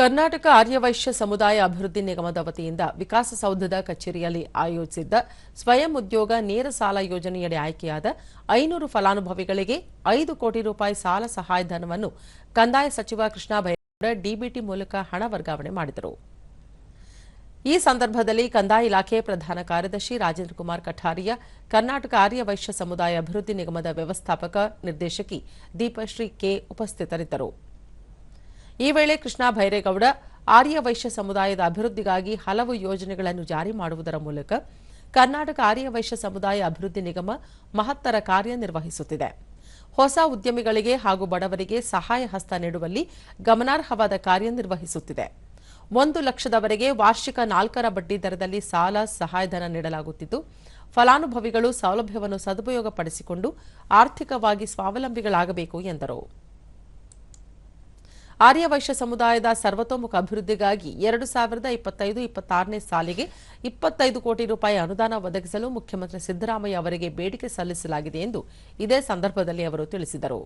ಕರ್ನಾಟಕ ಆರ್ಯವೈಶ್ಯ ಸಮುದಾಯ ಅಭಿವೃದ್ಧಿ ನಿಗಮದ ವತಿಯಿಂದ ವಿಕಾಸಸೌಧದ ಕಚೇರಿಯಲ್ಲಿ ಆಯೋಜಿಸಿದ್ದ ಸ್ವಯಂ ಉದ್ಯೋಗ ನೇರ ಸಾಲ ಯೋಜನೆಯಡಿ ಆಯ್ಕೆಯಾದ ಐನೂರು ಫಲಾನುಭವಿಗಳಿಗೆ ಐದು ಕೋಟಿ ರೂಪಾಯಿ ಸಾಲ ಸಹಾಯಧನವನ್ನು ಕಂದಾಯ ಸಚಿವ ಕೃಷ್ಣ ಬೈರೇಗೌಡ ಡಿಬಿಟಿ ಮೂಲಕ ಹಣ ವರ್ಗಾವಣೆ ಮಾಡಿದರು. ಈ ಸಂದರ್ಭದಲ್ಲಿ ಕಂದಾಯ ಇಲಾಖೆ ಪ್ರಧಾನ ಕಾರ್ಯದರ್ಶಿ ರಾಜೇಂದ್ರ ಕುಮಾರ್ ಕಠಾರಿಯಾ, ಕರ್ನಾಟಕ ಆರ್ಯವೈಶ್ಯ ಸಮುದಾಯ ಅಭಿವೃದ್ಧಿ ನಿಗಮದ ವ್ಯವಸ್ಥಾಪಕ ನಿರ್ದೇಶಕಿ ದೀಪಶ್ರೀ ಕೆ ಉಪಸ್ಥಿತರಿದ್ದರು. ಈ ವೇಳೆ ಕೃಷ್ಣ ಭೈರೇಗೌಡ ಆರ್ಯವೈಶ್ಯ ಸಮುದಾಯದ ಅಭಿವೃದ್ಧಿಗಾಗಿ ಹಲವು ಯೋಜನೆಗಳನ್ನು ಜಾರಿ ಮಾಡುವುದರ ಮೂಲಕ ಕರ್ನಾಟಕ ಆರ್ಯ ವೈಶ್ಯ ಸಮುದಾಯ ಅಭಿವೃದ್ಧಿ ನಿಗಮ ಮಹತ್ತರ ಕಾರ್ಯನಿರ್ವಹಿಸುತ್ತಿದೆ ಹೊಸ ಉದ್ಯಮಿಗಳಿಗೆ ಹಾಗೂ ಬಡವರಿಗೆ ಸಹಾಯ ಹಸ್ತ ನೀಡುವಲ್ಲಿ ಗಮನಾರ್ಹವಾದ ಕಾರ್ಯನಿರ್ವಹಿಸುತ್ತಿದೆ ಒಂದು ಲಕ್ಷದವರೆಗೆ ವಾರ್ಷಿಕ ನಾಲ್ಕರ ಬಡ್ಡಿ ದರದಲ್ಲಿ ಸಾಲ, ಸಹಾಯಧನ ನೀಡಲಾಗುತ್ತಿದ್ದು, ಫಲಾನುಭವಿಗಳು ಸೌಲಭ್ಯವನ್ನು ಸದುಪಯೋಗಪಡಿಸಿಕೊಂಡು ಆರ್ಥಿಕವಾಗಿ ಸ್ವಾವಲಂಬಿಗಳಾಗಬೇಕು ಎಂದರು. ಆರ್ಯವೈಶ್ಯ ಸಮುದಾಯದ ಸರ್ವತೋಮುಖ ಅಭಿವೃದ್ಧಿಗಾಗಿ ಎರಡು ಸಾವಿರದ ಇಪ್ಪತ್ತೈದು, ಇಪ್ಪತ್ತಾರನೇ ಸಾಲಿಗೆ ಇಪ್ಪತ್ತೈದು ಕೋಟಿ ರೂಪಾಯಿ ಅನುದಾನ ಒದಗಿಸಲು ಮುಖ್ಯಮಂತ್ರಿ ಸಿದ್ದರಾಮಯ್ಯ ಅವರಿಗೆ ಬೇಡಿಕೆ ಸಲ್ಲಿಸಲಾಗಿದೆ ಎಂದು ಇದೇ ಸಂದರ್ಭದಲ್ಲಿ ಅವರು ತಿಳಿಸಿದರು.